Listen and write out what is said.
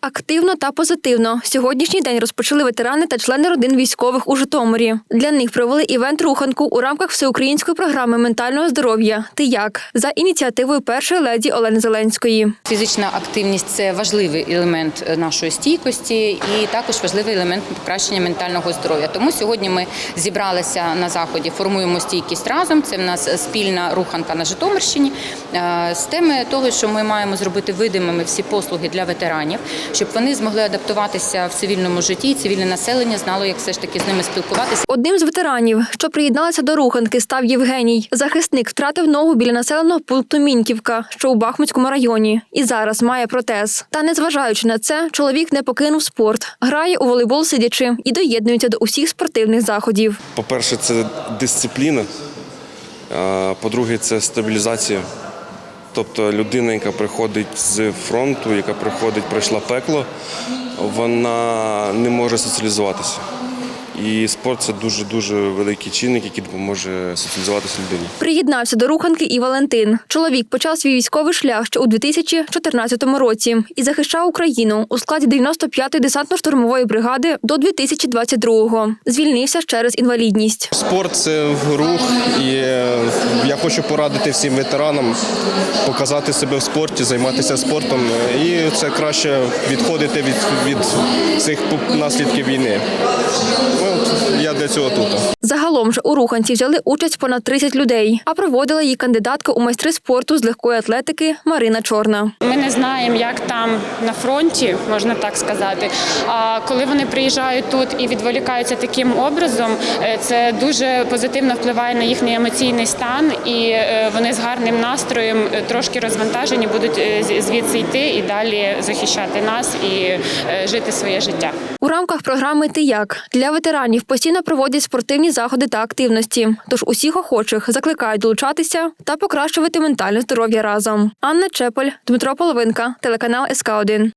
Активно та позитивно. Сьогоднішній день розпочали ветерани та члени родин військових у Житомирі. Для них провели івент руханку у рамках всеукраїнської програми ментального здоров'я. Ти як за ініціативою першої леді Олени Зеленської. Фізична активність це важливий елемент е, нашої стійкості і також важливий елемент покращення ментального здоров'я. Тому сьогодні ми зібралися на заході, формуємо стійкість разом. Це в нас спільна руханка на Житомирщині е, з теми того, що ми маємо зробити видимими всі послуги для ветеранів, щоб вони змогли адаптуватися в цивільному житті. і Цивільне населення знало, як все ж таки з ними спілкуватися. Одним з ветеранів, що приєдналися до руханки, став Євгеній. Захисник втратив ногу біля населеного пункту Міньківка, що у Бахмутському районі, і зараз має протез. Та незважаючи на це, чоловік не покинув спорт, грає у волейбол сидячи і доєднується до усіх спортивних заходів. По-перше, це дисципліна. По-друге, це стабілізація. Тобто людина, яка приходить з фронту, яка приходить, пройшла пекло, вона не може соціалізуватися. І спорт це дуже дуже великий чинник, який допоможе соціалізуватися людині. Приєднався до руханки і Валентин. Чоловік почав свій військовий шлях ще у 2014 році і захищав Україну у складі 95-ї десантно-штурмової бригади до 2022-го. Звільнився через інвалідність. Спорт це рух, і хочу порадити всім ветеранам показати себе в спорті, займатися спортом. І це краще відходити від, від цих наслідків війни. Ну, я для цього тут. Загалом ж у руханці взяли участь понад 30 людей, а проводила її кандидатка у майстри спорту з легкої атлетики Марина Чорна. Ми не знаємо, як там на фронті, можна так сказати. А коли вони приїжджають тут і відволікаються таким образом, е, це дуже позитивно впливає на їхній емоційний стан, і е, вони з гарним настроєм е, трошки розвантажені будуть звідси йти і далі захищати нас і жити своє життя. У рамках програми Ти як для ветеранів постійно проводять спортивні заходи та активності. Тож усіх охочих закликають долучатися та покращувати ментальне здоров'я разом. Анна Чепель, Дмитро Половинка, телеканал СК 1